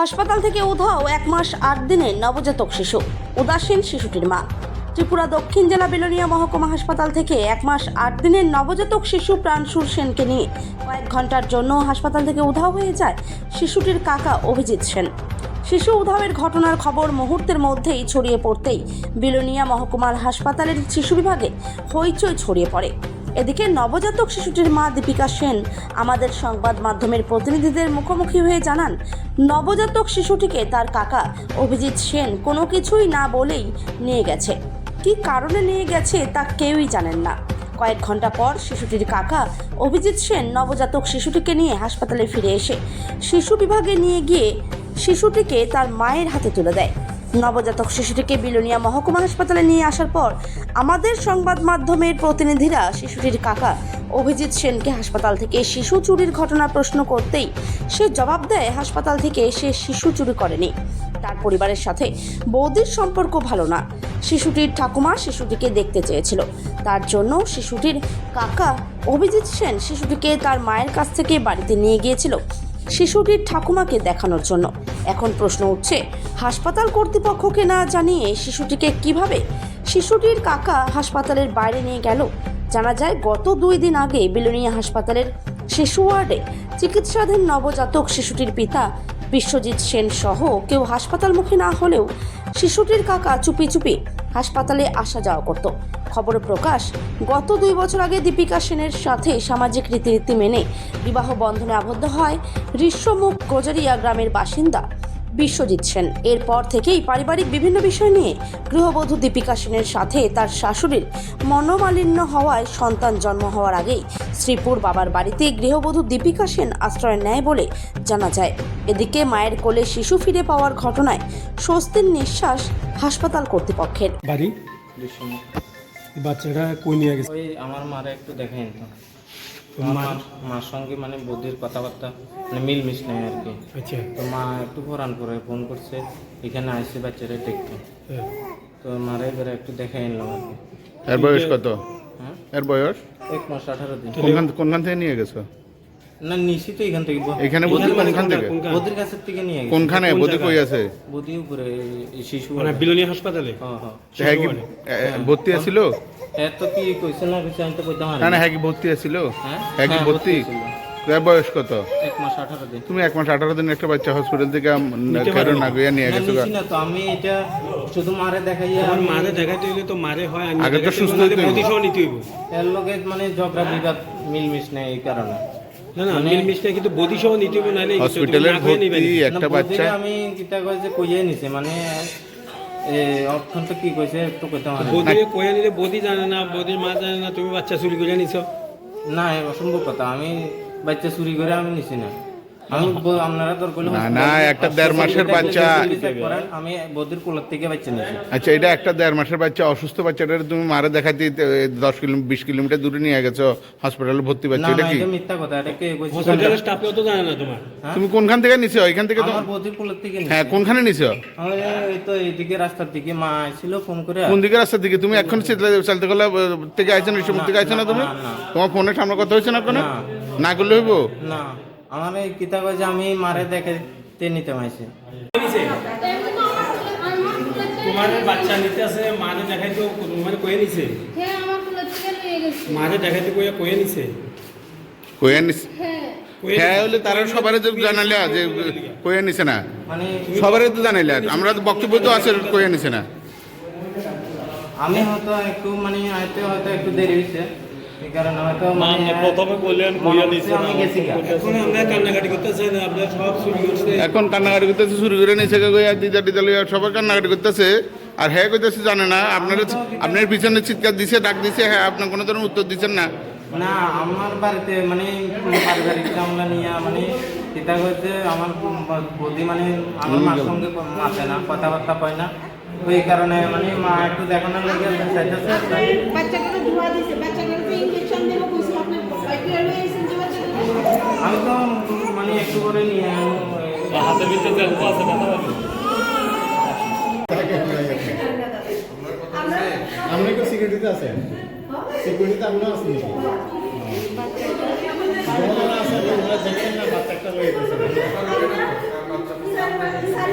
হাসপাতাল থেকে উধাও এক মাস আট দিনের নবজাতক শিশু, উদাসীন শিশুটির মা। ত্রিপুরা দক্ষিণ জেলা বিলোনিয়া মহকুমা হাসপাতাল থেকে এক মাস আট দিনের নবজাতক শিশু প্রাণসুর সেনকে নিয়ে কয়েক ঘণ্টার জন্য হাসপাতাল থেকে উধাও হয়ে যায় শিশুটির কাকা অভিজিৎ সেন। শিশু উধাওয়ের ঘটনার খবর মুহূর্তের মধ্যেই ছড়িয়ে পড়তেই বিলোনিয়া মহকুমার হাসপাতালের শিশু বিভাগে হইচই ছড়িয়ে পড়ে। এদিকে নবজাতক শিশুটির মা দীপিকা সেন আমাদের সংবাদ মাধ্যমের প্রতিনিধিদের মুখোমুখি হয়ে জানান, নবজাতক শিশুটিকে তার কাকা অভিজিৎ সেন কোনো কিছুই না বলেই নিয়ে গেছে। কী কারণে নিয়ে গেছে তা কেউই জানেন না। কয়েক ঘণ্টা পর শিশুটির কাকা অভিজিৎ সেন নবজাতক শিশুটিকে নিয়ে হাসপাতালে ফিরে এসে শিশু বিভাগে নিয়ে গিয়ে শিশুটিকে তার মায়ের হাতে তুলে দেয়। নবজাতক শিশুটিকে বিলোনিয়া মহকুমা হাসপাতালে নিয়ে আসার পর আমাদের সংবাদ মাধ্যমের প্রতিনিধিরা শিশুটির কাকা অভিজিৎ সেনকে হাসপাতাল থেকে শিশু চুরির ঘটনা প্রশ্ন করতেই সে জবাব দেয়, হাসপাতাল থেকে সে শিশু চুরি করেনি। তার পরিবারের সাথে বৌদির সম্পর্ক ভালো না। শিশুটির ঠাকুমা শিশুটিকে দেখতে চেয়েছিল। তার জন্য শিশুটির কাকা অভিজিৎ সেন শিশুটিকে তার মায়ের কাছ থেকে বাড়িতে নিয়ে গিয়েছিল। শিশুটির ঠাকুমাকে দেখানোর জন্য। এখন প্রশ্ন উঠছে, হাসপাতাল কর্তৃপক্ষকে না জানিয়ে শিশুটিকে কীভাবে? শিশুটির কাকা হাসপাতালের বাইরে নিয়ে গেল। জানা যায়, গত দুই দিন আগে বিলোনিয়া হাসপাতালের শিশু ওয়ার্ডে চিকিৎসাধীন নবজাতক শিশুটির পিতা বিশ্বজিৎ সেন সহ কেউ হাসপাতালমুখী না হলেও শিশুটির কাকা চুপি চুপি হাসপাতালে আসা যাওয়া করত। খবর প্রকাশ, গত দুই বছর আগে দীপিকা সেনের সাথে সামাজিক রীতিনীতি মেনে বিবাহ বন্ধনে আবদ্ধ হয় ঋষ্যমুখ গোজারিয়া গ্রামের বাসিন্দা। বিশ্বজিৎ সেন। এরপর থেকেই পারিবারিক বিভিন্ন বিষয় নিয়ে গৃহবধূ দীপিকা সেনের সাথে তার শাশুড়ির মনোমালিন্য হওয়ায় সন্তান জন্ম হওয়ার আগেই শ্রীপুর বাবার বাড়িতে গৃহবধূ দীপিকা সেন আশ্রয় নেয় বলে জানা যায়। এদিকে মায়ের কোলে শিশু ফিরে পাওয়ার ঘটনায় স্বস্তির নিঃশ্বাস হাসপাতাল কর্তৃপক্ষের। বাড়ি? বাচ্চাটা কই নিয়ে গেছে? ওই আমার মারা একটু দেখেন মার- সঙ্গে মানে বুদ্ধির কথাবার্তা মানে মিল মিশ নেই আর কি। আচ্ছা। তো মা একটু ফোরান করে ফোন করছে এখানে আসছে বাচ্চারা দেখতে। হ্যাঁ। তো মারা এবারে একটু দেখে নিলাম আর কি। এর বয়স কত? হ্যাঁ? এর বয়স? এক মাস আঠারো দিন। কোনখান কোনখান থেকে নিয়ে গেছো? না নিশি তো এখান থেকে। এখানে বদির কোনখান থেকে? বদির কাছের থেকে নিয়ে গেছে। কোনখানে? কোন কই আছে? উপরে শিশু মানে বিলোনিয়া হাসপাতালে? হ্যাঁ হ্যাঁ। হ্যাঁ কি ভর্তি আছিল? এত কি কইছে না কইছে আমি তো কইতে না না না। হ্যাঁ কি ভর্তি আছিল? হ্যাঁ? হ্যাঁ কি হ্যাঁ, ভর্তি? বয়স কত? এক মাস আঠারো দিন। তুমি এক মাস আঠারো দিন একটা বাচ্চা হসপিটাল থেকে নিতে না গিয়ে নিয়ে গেছো না তো আমি এটা শুধু মারে দেখাইয়া আমার মারে দেখাইতে হইলে তো মারে হয় আর আগে তো সুস্থ হইতে হইব। নিতে হইব। এর লগে মানে ঝগড়া বিবাদ মিলমিশ নেই এই কারণে। না না মানে- মিল কিন্তু বডি সহ নিতে হইব নাহলে হসপিটালের ভর্তি একটা বাচ্চা। বদিরে আমি কিতা কইছে কইয়ে নিছে মানে এ তো কি কইছে একটু কইতে পারি কয়ে নিলে বডি জানে না বডির মা জানে না তুমি বাচ্চা চুরি করে নিছো না অসম্ভব কথা। আমি বাচ্চা চুরি করে আমি নিছি না। না, না, একটা দেড় মাসের বাচ্চা। আমি বদির কোলার থেকে বাচ্চা নিছি আচ্ছা এটা একটা দেড় মাসের বাচ্চা অসুস্থ বাচ্চাটা তুমি মারা দেখাতে দশ কিলোমিটার বিশ কিলোমিটার দূরে নিয়ে গেছো হসপিটালে ভর্তি বাচ্চা এটা কি? মিথ্যা কথা এটা কে স্টাফেও তো জানে না তোমার। হ্যাঁ? তুমি কোনখান থেকে নিছো? এখান থেকে তো বদির কোলার থেকে হ্যাঁ কোনখানে নিছো? আমি এই তো এইদিকে রাস্তার দিকে মা ছিল ফোন করে। কোন দিকে রাস্তার দিকে? তুমি এখন চালতে গেলে থেকে আইছো না সমুদ্র থেকে আইছো না তুমি। তোমার ফোনের সামনে কথা হয়েছে না কোনো? না। না করলে হইব? না। আমার এই কিতা কইছে আমি মারে দেখে তে নিতে মাইছি তোমার বাচ্চা নিতে আছে মারে দেখাইতে মানে কয়ে নিছে। হ্যাঁ মারে দেখাইতে কয়ে কয়ে নিছে? হ্যাঁ কয়ে হ্যাঁ নিছে। হলে তারা সবারই তো জানালে যে কইয়া নিছে না। মানে সবারই তো জানাইলে আমরা তো বক্তব্য তো আছে কইয়া নিছে না। আমি হয়তো একটু মানে আইতে হয়তো একটু দেরি হয়েছে মানে হচ্ছে। এখন কান্নাকাটি করতেছেন আপনার সব চুরি করছে। এখন কান্নাকাটি করতেছে শুরু করে নিছে কইয়া দিদা দিদা সবাই কান্নাকাটি করতেছে। আর হ্যাঁ কইতেছে জানে না আপনার আপনার পিছনে চিৎকার দিছে ডাক দিছে হ্যাঁ আপনার কোনো ধরনের উত্তর দিচ্ছেন না। না আমার বাড়িতে মানে পারিবারিক ঝামেলা নিয়ে মানে কিতা করছে আমার বৌদি মানে আমার মার সঙ্গে মাসে না কথাবার্তা পায় না। ওই কারণে মানে মা একটু দেখানোর লেগে চাইতেছে বাচ্চাকে ধোয়া দিছে বাচ্চাকে তো ইনজেকশন দেবো কইছে আপনি বাইকে লয়ে এসেছেন যে বাচ্চাকে আমি তো মানে একটু করে নিয়ে হাতের ভিতরে দেখো আছে আপনি কি সিকিউরিটিতে আছেন সিকিউরিটিতে আপনি আছেন ওরা দেখছেন না বাচ্চা একটা লয়ে গেছে ঠিক আছে ঠিক আছে এখানে খাই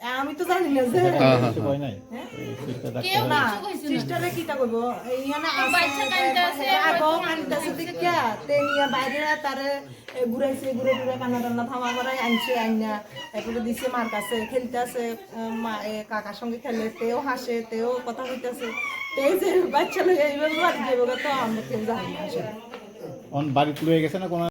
আমি তো জানি না যে ভয় নাই। না। সিস্টারে কিটা করব এইখানে আছে আগো কান্দাছে দেখিয়া তে নিয়ে বাইরে তারে ঘুরাইছে ঘুরে ঘুরে কান্না টান্না থামা করাই আনছে আইনা। তারপরে দিছে মার কাছে খেলতে আছে মা কাকার সঙ্গে খেলে তেও হাসে তেও কথা কইতেছে। যে বাচ্চা লইয়া এইভাবে বাড়ি যাব তো আমরা কেউ জানি না আসলে। বাড়িতে গেছে না কোনো